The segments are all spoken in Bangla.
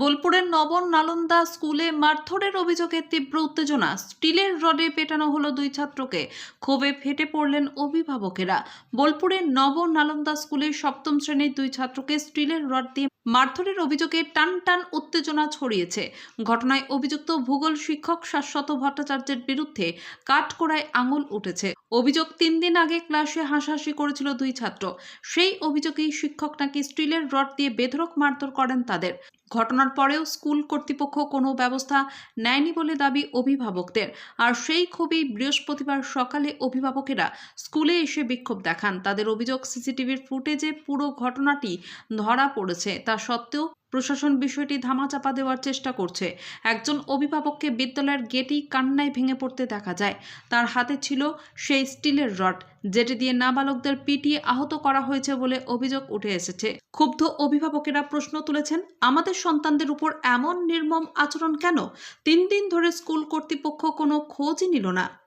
বোলপুরের নবন নালন্দা স্কুলে মারধরের অভিযোগে তীব্র উত্তেজনা। স্টিলের রডে পেটানো হলো দুই ছাত্রকে। ক্ষোভে ফেটে পড়লেন অভিভাবকেরা। বোলপুরের নবন নালন্দা স্কুলে সপ্তম শ্রেণির দুই ছাত্রকে স্টিলের রড দিয়ে মারধরের অভিযোগে টান টান উত্তেজনা ছড়িয়েছে। ঘটনায় অভিযুক্ত ভূগোল শিক্ষক শাশ্বত ভট্টাচার্যের বিরুদ্ধে কাঠকোড়ায় আঙুল উঠেছে। অভিযোগ তিন দিন আগে ক্লাসে হাসাহাসি করেছিল দুই ছাত্র। সেই অভিযোগেই শিক্ষক নাকি স্টিলের রড দিয়ে বেধরক মারধর করেন তাদের। ঘটনার পরেও স্কুল কর্তৃপক্ষ কোনো ব্যবস্থা নেয়নি বলে দাবি অভিভাবকদের। আর সেই ক্ষোভেই বৃহস্পতিবার সকালে অভিভাবকেরা স্কুলে এসে বিক্ষোভ দেখান। তাদের অভিযোগ সিসিটিভির ফুটেজে পুরো ঘটনাটি ধরা পড়েছে। তা সত্ত্বেও প্রশাসন বিষয়টি ধামাচাপা দেওয়ার চেষ্টা করছে। একজন অভিভাবককে বিদ্যালয়ের গেটেই কান্নায় ভেঙে পড়তে দেখা যায়। তার হাতে ছিল সেই স্টিলের রড, যেটি দিয়ে নাবালকদের পিটিয়ে আহত করা হয়েছে বলে অভিযোগ উঠে এসেছে। ক্ষুব্ধ অভিভাবকেরা প্রশ্ন তুলেছেন, আমাদের সন্তানদের উপর এমন নির্মম আচরণ কেন? তিন দিন ধরে স্কুল কর্তৃপক্ষ কোনো খোঁজই নিল না।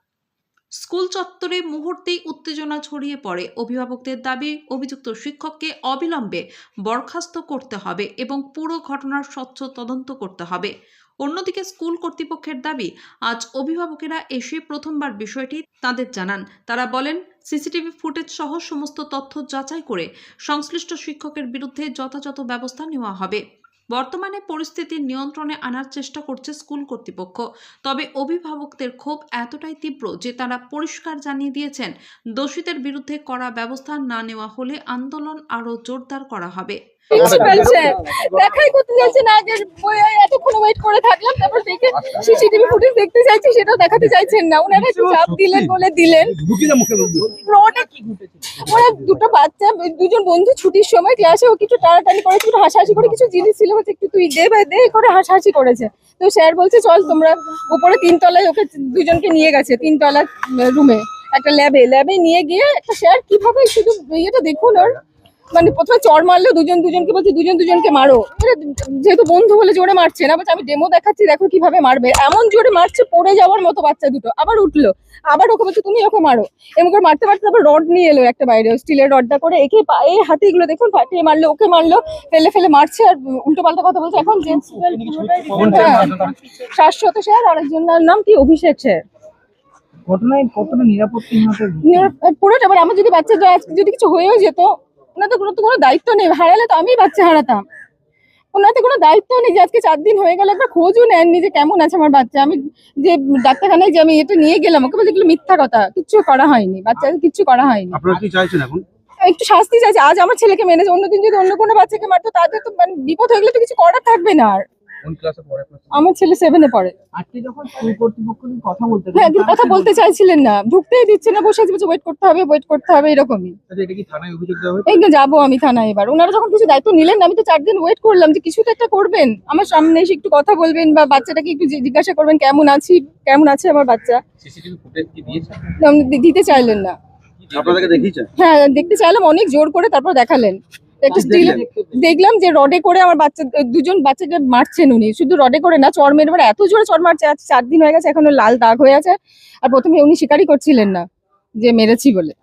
স্কুল চত্বরে মুহূর্তেই উত্তেজনা ছড়িয়ে পড়ে। অভিভাবকদের দাবি, অভিযুক্ত শিক্ষককে অবিলম্বে বরখাস্ত করতে হবে এবং পুরো ঘটনার স্বচ্ছ তদন্ত করতে হবে। অন্যদিকে স্কুল কর্তৃপক্ষের দাবি, আজ অভিভাবকেরা এসে প্রথমবার বিষয়টি তাদের জানান। তারা বলেন, সিসিটিভি ফুটেজ সহ সমস্ত তথ্য যাচাই করে সংশ্লিষ্ট শিক্ষকের বিরুদ্ধে যথাযথ ব্যবস্থা নেওয়া হবে। বর্তমানে পরিস্থিতি নিয়ন্ত্রণে আনার চেষ্টা করছে স্কুল কর্তৃপক্ষ। তবে অভিভাবকদের ক্ষোভ এতটাই তীব্র যে তারা পরিষ্কার জানিয়ে দিয়েছেন, দোষীদের বিরুদ্ধে কড়া ব্যবস্থা না নেওয়া হলে আন্দোলন আরও জোরদার করা হবে। দেখাই করতে চাইছে না এতক্ষণ ওয়েট করে থাকলাম তারপর দেখে সিসিটিভি ফুটেজ দেখতে চাইছি সেটাও দেখাতে চাইছেন না। ওনারা একটু চাপ দিলেন বলে দিলেন। মুখে ওরা দুটো বাচ্চা দুজন বন্ধু ছুটির সময় ক্লাসে ও কিছু টানাটানি করে একটু হাসাহাসি করে কিছু জিনিস ছিল বলছে একটু তুই দে ভাই দে করে হাসাহাসি করেছে। তো স্যার বলছে চল তোমরা উপরে তিনতলায় ওকে দুজনকে নিয়ে গেছে তিনতলা রুমে একটা ল্যাবে ল্যাবে নিয়ে গিয়ে একটা স্যার কীভাবে শুধু ইয়েটা দেখুন ওর মানে প্রথমে চর মারলো দুজন দুজনকে বলছে দুজন দুজনকে মারো। যেহেতু বন্ধু বলে জোরে মারছে না বলছে আমি ডেমো দেখাচ্ছি দেখো কীভাবে মারবে। এমন জোরে মারছে পড়ে যাওয়ার মতো বাচ্চা দুটো। আবার উঠল। আবার ওকে বলছে তুমি ওকে মারো। এমন করে মারতে মারতে তারপর রড নিয়ে এলো একটা বাইরে স্টিলের রডটা করে। একে পায়ে হাতে এগুলো দেখুন ফাটিয়ে মারলো ওকে মারলো ফেলে ফেলে মারছে আর উল্টো পাল্টা কথা বলছে। এখন যে হ্যাঁ, শাশ্বত স্যার আর একজনের নাম কি? অভিষেক স্যার ঘটনায় কতটা নিরাপত্তাহীনতা পুরোটা এবার আমার যদি বাচ্চা আজকে যদি কিছু হয়েও যেত ওনার কোনো তো কোনো দায়িত্ব নেই হারালে তো আমিই বাচ্চা হারাতাম। ওনাদের কোনো দায়িত্ব নেই যে আজকে চার দিন হয়ে গেল একটা খোঁজও নেননি যে কেমন আছে আমার বাচ্চা। আমি যে ডাক্তারখানায় যে আমি এটা নিয়ে গেলাম ওকে বলছে এগুলো মিথ্যা কথা কিচ্ছু করা হয়নি বাচ্চাদের কিচ্ছু করা হয়নি। আপনারা কি চাইছেন এখন? একটু শাস্তি চাইছে আজ আমার ছেলেকে মেনেছে অন্যদিন যদি অন্য কোনো বাচ্চাকে মারতো তাদের তো মানে বিপদ হয়ে গেলে তো কিছু করার থাকবে না আর। আমার ছেলে সেভেনে পড়ে। আজকে যখন স্কুল কর্তৃপক্ষ কথা বলতে হ্যাঁ কথা বলতে চাইছিলেন না। ঢুকতেই দিচ্ছে না বসে আছে ওয়েট করতে হবে ওয়েট করতে হবে এরকমই। আচ্ছা, এটা কি থানায় অভিযোগ দেওয়া এই তো যাব আমি থানায় এবার। ওনারা যখন কিছু দায়িত্ব নিলেন আমি তো চার দিন ওয়েট করলাম যে কিছু তো একটা করবেন। আমার সামনে এসে একটু কথা বলবেন বা বাচ্চাটাকে একটু জিজ্ঞাসা করবেন কেমন আছি? কেমন আছে আমার বাচ্চা? সিসিটিভি ফুটেজ কি দিয়েছে? দিতে চাইলেন না। আপনাদেরকে দেখিয়েছেন হ্যাঁ দেখতে চাইলাম অনেক জোর করে তারপর দেখালেন। একটা স্টিল দেখলাম যে রডে করে আমার বাচ্চা দুজন বাচ্চাকে মারছেন উনি। শুধু রডে করে না চর মেরে মানে এত জোরে চর মারছে আজ চার দিন হয়ে গেছে এখনও লাল দাগ হয়ে আছে। আর প্রথমে উনি স্বীকারই করছিলেন না যে মেরেছি বলে।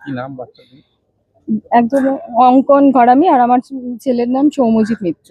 একজন অঙ্কন ঘরামি আর আমার ছেলের নাম সৌমজিৎ মিত্র।